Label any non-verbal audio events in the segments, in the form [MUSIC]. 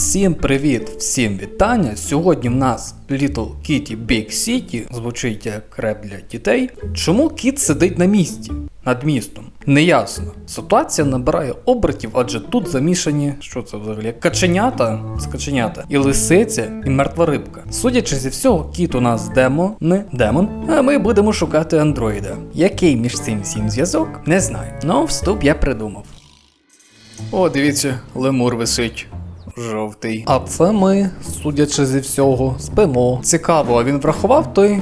Всім привіт, всім вітання. Сьогодні в нас Little Kitty Big City, звучить як реп для дітей. Чому кіт сидить на місці над містом? Неясно. Ситуація набирає обертів, адже тут замішані, що це взагалі? Каченята, скаченята, і лисиця, і мертва рибка. Судячи зі всього, кіт у нас демо, не демон, а ми будемо шукати андроїда. Який між цим всім зв'язок? Не знаю. Ну, вступ я придумав. О, дивіться, лемур висить Жовтий. А це ми, судячи зі всього, спимо. Цікаво, а він врахував той?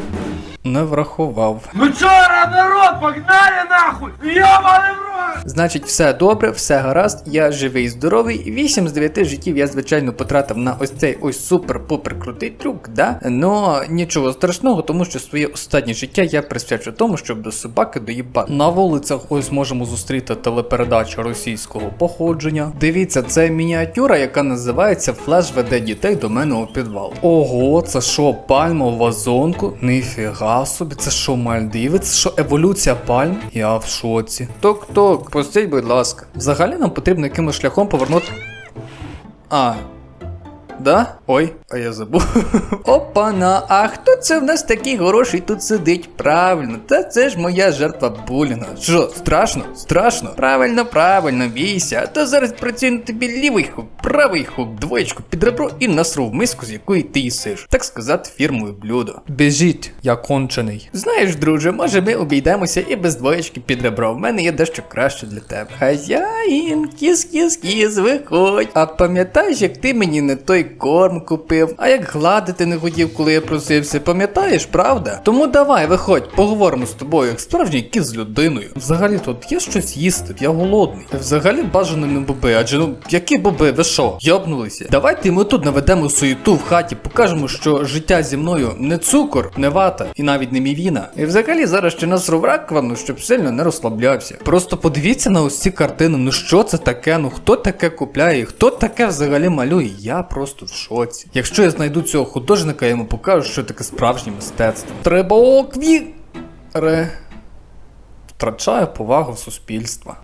Не врахував. Ну чё, народ, погнали нахуй! Ёбаный в рот! Значить, все добре, все гаразд, я живий здоровий. 8 з 9 життів я, звичайно, потратив на ось цей ось супер-пупер крутий трюк, да? Но нічого страшного, тому що своє останнє життя я присвячу тому, щоб до собаки доїбати. На вулицях ось можемо зустріти телепередачу російського походження. Дивіться, це мініатюра, яка називається Флеш веде дітей до мене у підвал. Ого, це що, пальма у вазонку? Ніфіга собі, це що, Мальдиви? Це що, еволюція пальм? Я в шоці. Ток-ток, пустіть, будь ласка. Взагалі нам потрібно якимось шляхом повернути. А. Да? Ой, а я забув. [LAUGHS] Опана, а хто це в нас такий хороший тут сидить? Правильно, та це ж моя жертва булінга. Що, страшно? Страшно? Правильно, правильно, бійся. А то зараз працює на тобі лівий хук, правий хук, двоєчку під ребро і насру в миску, з якої ти їсиш. Так сказати, фірмою блюдо. Біжіть, я кончений. Знаєш, друже, може ми обійдемося і без двоєчки під ребро. В мене є дещо краще для тебе. Хазяїн, кіс-кіс-кіс, виходь. А пам'ятаєш, як ти мені не той корм купив, а як гладити не хотів, коли я просився, пам'ятаєш, правда? Тому давай, виходь, поговоримо з тобою, як справжній кіт з людиною. Взагалі тут є щось їсти, я голодний. Взагалі бажано не боби, адже ну які боби, ви що? Йобнулися? Давайте ми тут наведемо суєту в хаті, покажемо, що життя зі мною не цукор, не вата і навіть не мівіна. І взагалі зараз ще насру в раковину, щоб сильно не розслаблявся. Просто подивіться на ось ці картини. Ну що це таке? Ну хто таке купляє? Хто таке взагалі малює? Я просто в шоці. Якщо я знайду цього художника, я йому покажу, що таке справжнє мистецтво. Треба окві. Ре. Втрачаю повагу суспільства.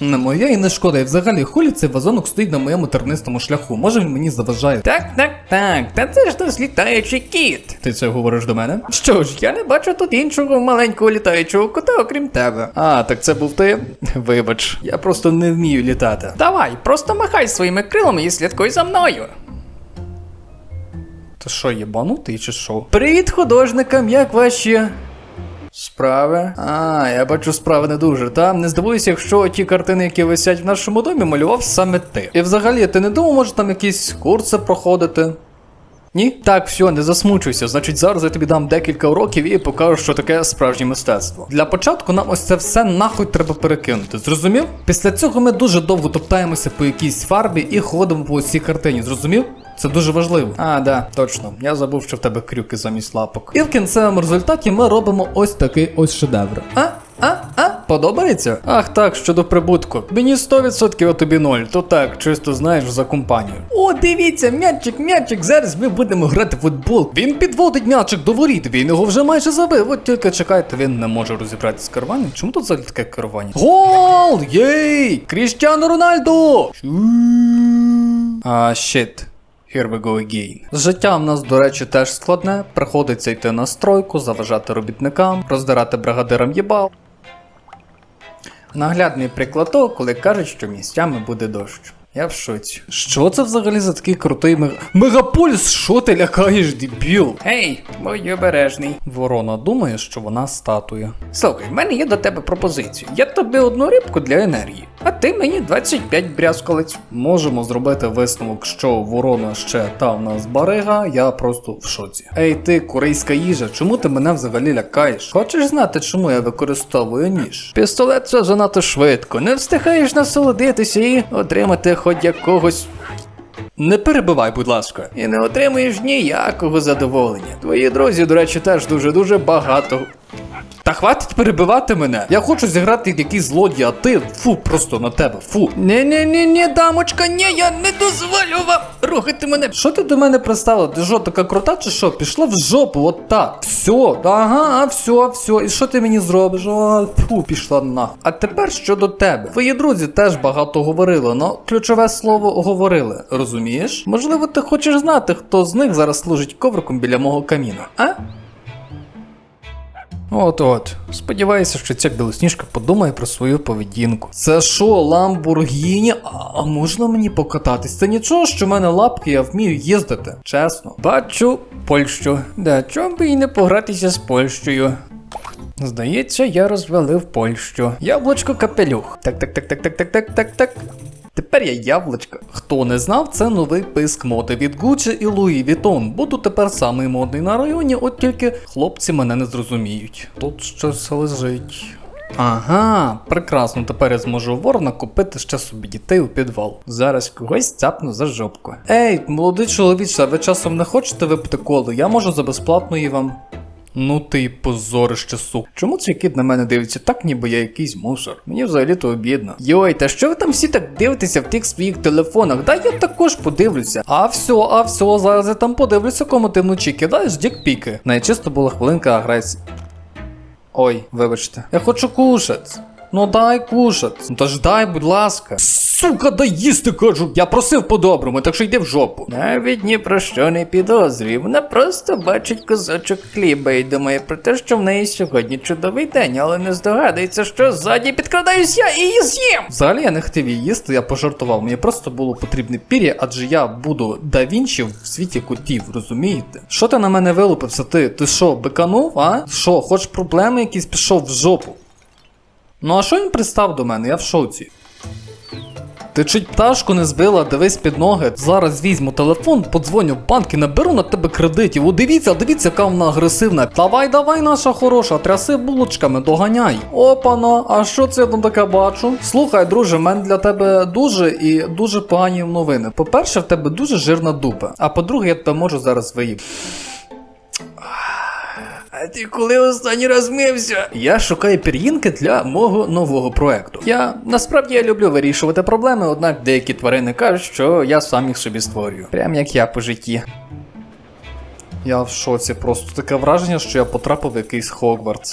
Не моя і не шкода, і взагалі хулі цей вазонок стоїть на моєму тернистому шляху. Може він мені заважає. Так, так, так, та це ж нас літаючий кіт. Ти це говориш до мене? Що ж, я не бачу тут іншого маленького літаючого кота, окрім тебе. А, так це був ти? Вибач, я просто не вмію літати. Давай, просто махай своїми крилами і слідкуй за мною. Ти що, єбанутий чи що? Привіт, художникам, як ваші Справи? А, я бачу, справи не дуже. Та не здивуюся, якщо ті картини, які висять в нашому домі, малював саме ти. І взагалі, ти не думав, може там якісь курси проходити? Ні? Так, все, не засмучуйся. Значить, зараз я тобі дам декілька уроків і покажу, що таке справжнє мистецтво. Для початку нам ось це все нахуй треба перекинути. Зрозумів? Після цього ми дуже довго топтаємося по якійсь фарбі і ходимо по цій картині. Зрозумів? Це дуже важливо. А, да, точно. Я забув, що в тебе крюки замість лапок. І в кінцевому результаті ми робимо ось такий ось шедевр. А? А? А? Подобається? Ах так, щодо прибутку. Мені 100%, а тобі 0. То так, чисто знаєш за компанію. О, дивіться, м'ячик, м'ячик. Зараз ми будемо грати в футбол. Він підводить м'ячик до воріт. Він його вже майже забив. От тільки чекайте, він не може розібратися з керуванням. Чому тут взагалі таке керування? Гол! Єй! Кріштіано Рональдо! А, щит. Here we go again. Життя в нас, до речі, теж складне. Приходиться йти на стройку, заважати робітникам, роздирати бригадирам їбал. Наглядний приклад того, коли кажуть, що місцями буде дощ. Я в шоці. Що це взагалі за такий крутий мега... Мегаполіс? Що ти лякаєш, дебіл? Гей, будь обережний. Ворона думає, що вона статуя. Слухай, в мене є до тебе пропозиція. Я тобі одну рибку для енергії, а ти мені 25 брязкалець. Можемо зробити висновок, що ворона ще та в нас барига, я просто в шоці. Ей ти, корейська їжа, чому ти мене взагалі лякаєш? Хочеш знати, чому я використовую ніж? Пістолет це занадто швидко, не встигаєш насолодитися і отримати хоч якогось. Не перебивай, будь ласка, і не отримуєш ніякого задоволення. Твої друзі, до речі, теж дуже-дуже багато. Хватить перебивати мене. Я хочу зіграти як якийсь злодій, а ти фу, просто на тебе. Фу. Ні, ні, ні, ні, дамочка, ні, я не дозволю вам рухати мене. Що ти до мене пристала? Ти що, така крута чи що? Пішла в жопу, от так. Все, ага, все, все. І що ти мені зробиш? О, фу, пішла нахуй. А тепер щодо тебе. Твої друзі теж багато говорили, но ключове слово говорили. Розумієш? Можливо, ти хочеш знати, хто з них зараз служить ковриком біля мого каміна, а? От от. Сподіваюся, що ця білосніжка подумає про свою поведінку. Це що, Ламбургіні? А, можна мені покататись? Це нічого, що в мене лапки, я вмію їздити. Чесно. Бачу Польщу. Да, чом би і не погратися з Польщею. Здається, я розвалив Польщу. Яблучко капелюх. Так, так, так, так, так, так, так, так, так. Тепер я яблучко. Хто не знав, це новий писк моди від Gucci і Louis Vuitton. Буду тепер самий модний на районі, от тільки хлопці мене не зрозуміють. Тут щось лежить. Ага, прекрасно, тепер я зможу ворона купити ще собі дітей у підвал. Зараз когось цапну за жопку. Ей, молодий чоловіче, ви часом не хочете випити коло? Я можу за безплатно і вам. Ну ти й позорище, сук. Чому цей кіт на мене дивиться так, ніби я якийсь мусор? Мені взагалі то обідно. Йой, та що ви там всі так дивитеся в тих своїх телефонах? Да я також подивлюся. А все, а все, зараз я там подивлюся, кому ти вночі кидаєш дікпіки. Найчисто була хвилинка агресії. Ой, вибачте. Я хочу кушать. Ну дай кушать. Ну та ж дай, будь ласка. Сука, дай їсти, кажу. Я просив по-доброму, так що йди в жопу. Навіть ні про що не підозрює. Вона просто бачить козочок хліба і думає про те, що в неї сьогодні чудовий день, але не здогадується, що ззаді підкрадаюсь я і її з'їм. Взагалі я не хотів її їсти, я пожартував. Мені просто було потрібне пір'я, адже я буду да Вінчі в світі котів, розумієте? Що ти на мене вилупився? Ти? Ти що, биканув, а? Що, хоч проблеми якісь пішов в жопу? Ну а що він пристав до мене? Я в шоці. Ти чуть пташку не збила, дивись під ноги. Зараз візьму телефон, подзвоню в банк і наберу на тебе кредитів. О, дивіться, дивіться, яка вона агресивна. Давай, давай, наша хороша, тряси булочками, доганяй. Опана, а що це я там таке бачу? Слухай, друже, в мене для тебе дуже і дуже погані новини. По-перше, в тебе дуже жирна дупа. А по-друге, я тебе можу зараз виїб. А ти коли останній раз мився? Я шукаю пір'їнки для мого нового проекту. Я насправді я люблю вирішувати проблеми, однак деякі тварини кажуть, що я сам їх собі створюю. Прям як я по житті. Я в шоці, просто таке враження, що я потрапив в якийсь Хогвартс.